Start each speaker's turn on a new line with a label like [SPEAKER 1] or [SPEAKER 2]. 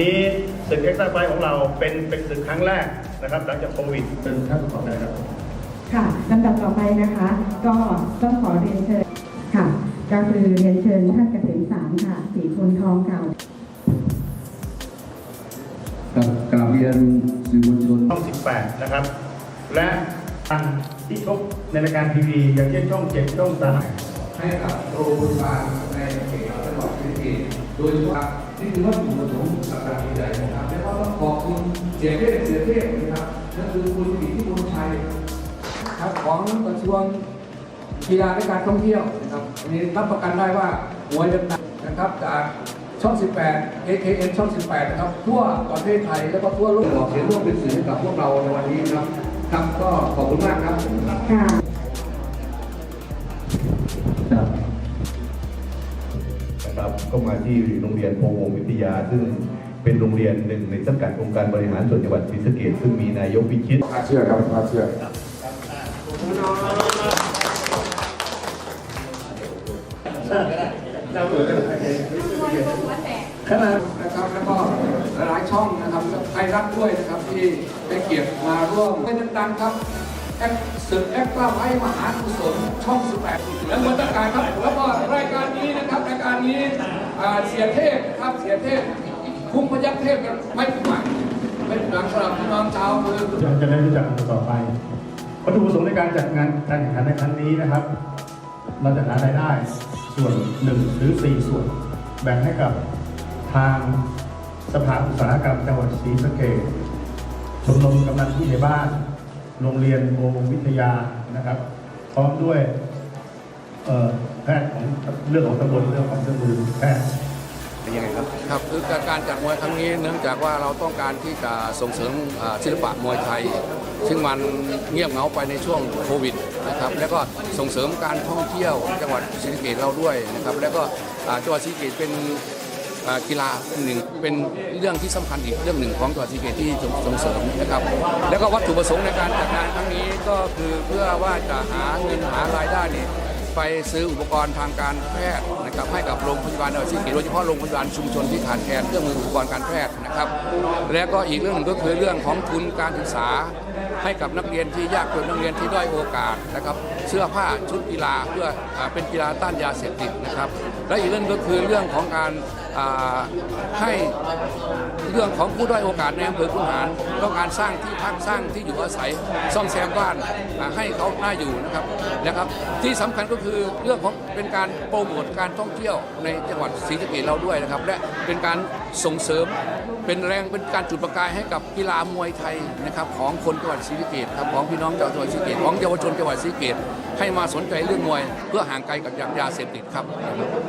[SPEAKER 1] นี้ศึกเอ็กซ์ตร้าไฟของเราเป็นเป็นศึกครั้งแรกนะครับหลังจากโควิดเป็นท่านต่อไปครับ
[SPEAKER 2] ค่ะลำดับต่อไปนะคะ ก็ต้องขอเรียนเชิญค่ะ ก็คือเรียนเชิญท่านเกษมสารค่ะสีพลทองเก่า
[SPEAKER 3] กับกราบเรียนสื่อมวลชน
[SPEAKER 1] ช่อง 18 นะครับ และทางที่ชกในรายการทีวีอย่างเช่นช่อง 7 ช่องสาม
[SPEAKER 3] ให้กับโรงพยาบาลในเขต จังหวัดศรีสะเกษโดยเฉพาะนี่คือวัตถุประสงค์สำคัญใหญ่นะครับและก็ต้องขอบคุณเสียเทพเสียเทพนะครับนั่นคือคุณอิทธิพลชัย
[SPEAKER 4] ครับของกระทรวงกีฬาและการท่องเที่ยวนะครับอันนี้รับประกันได้ว่าหัวจะหนักนะครับจากช่อง 18 AKN ช่อง 18 นะครับ ทั่วประเทศไทยแล้วก็ทั่วโลก
[SPEAKER 3] ออกเสียงร่วมเป็นสื่อให้กับพวกเราในวันนี้นะครับครับก็ขอบคุณมากครับ
[SPEAKER 5] ก็มาที่โรงเรียนโพวงวิทยา ซึ่งเป็นโรงเรียนหนึ่งในสังกัดองค์การบริหารส่วนจังหวัดศรีสะเกษซึ่งมีนายกพิชิต
[SPEAKER 6] พาเชื่อครับพาเชื่อ
[SPEAKER 4] นะครับแล้วก็หลายๆช่องนะครับแล้วไทยรัฐด้วยนะครับที่ได้เกียรติมาร่วมเป็นดังๆครับ แอคศึกแอคกล้าไว้มหากุศลช่อง18และมาตรการครับแล้วก็รายการนี้นะครับรายการนี้เสียเทพครับเสียเทพคุ้มพยัคฆ์เทพครับไม่ผิดหวังไม่ผิดหวังสำหรับพี่น้องชาวเมือง
[SPEAKER 1] จะได้รู้จักกันต่อไปวัตถุประสงค์ในการจัดงานการแข่งขันในครั้งนี้นะครับ เราจะหารายได้ส่วนหนึ่งหรือสี่ส่วน แบ่งให้กับทางสภาอุตสาหกรรมจังหวัดศรีสะเกษชมรมกำนันผู้ใหญ่บ้าน โรงเรียนโบวิทยานะครับ พร้อมด้วยเอ่อแพทย์ของเรื่องของตำบลเรื่องของเครื่องมือแพทย์
[SPEAKER 4] ครับคือการจัดมวยครั้งนี้เนื่องจากว่าเราต้องการที่จะส่งเสริมอ่าศิลปะมวยไทย ซึ่งมันเงียบเหงาไปในช่วงโควิดนะครับแล้วก็ส่งเสริมการท่องเที่ยวจังหวัดศรีสะเกษเราด้วยนะครับแล้วก็อ่าจังหวัดศรีสะเกษเป็นอ่า กีฬาหนึ่งเป็นเรื่องที่สำคัญอีกเรื่องหนึ่งของจังหวัดศรีสะเกษที่ส่งเสริมนะครับ แล้วก็วัตถุประสงค์ในการจัดงานครั้งนี้ก็คือเพื่อว่าจะหาเงินหารายได้นี่ไปซื้ออุปกรณ์ทางการแพทย์ นะครับให้กับโรงพยาบาลในจังหวัดศรีสะเกษโดยเฉพาะโรงพยาบาลชุมชนที่ขาดแคลนเครื่องมืออุปกรณ์การแพทย์นะครับ และก็อีกเรื่องหนึ่งก็คือเรื่องของทุนการศึกษา ให้กับนักเรียนที่ยากจนนักเรียนที่ด้อยโอกาสนะครับ เสื้อผ้าชุดกีฬาเพื่ออเป็นกีฬาต้านยาเสพติดนะครับ และอีกเรื่องก็คือเรื่องของการให้เรื่องของผู้ด้อยโอกาสในอำเภอคุนหารต้องการสร้างที่พักสร้างที่อยู่อาศัยซ่อมแซมบ้านให้เขาน่าอยู่นะครับนะครับ ที่สำคัญก็คือเรื่องของเป็นการโปรโมทการท่องเที่ยวในจังหวัดศรีสะเกษเราด้วยนะครับ และเป็นการส่งเสริมเป็นแรงเป็นการจุดประกายให้กับกีฬามวยไทยนะครับของคนจังหวัดศรีสะเกษครับของพี่น้องจังหวัดศรีสะเกษของเยาวชนจังหวัดศรีสะเกษให้มาสนใจเรื่องมวย เพื่อห่างไกลกับยาเสพติดครับ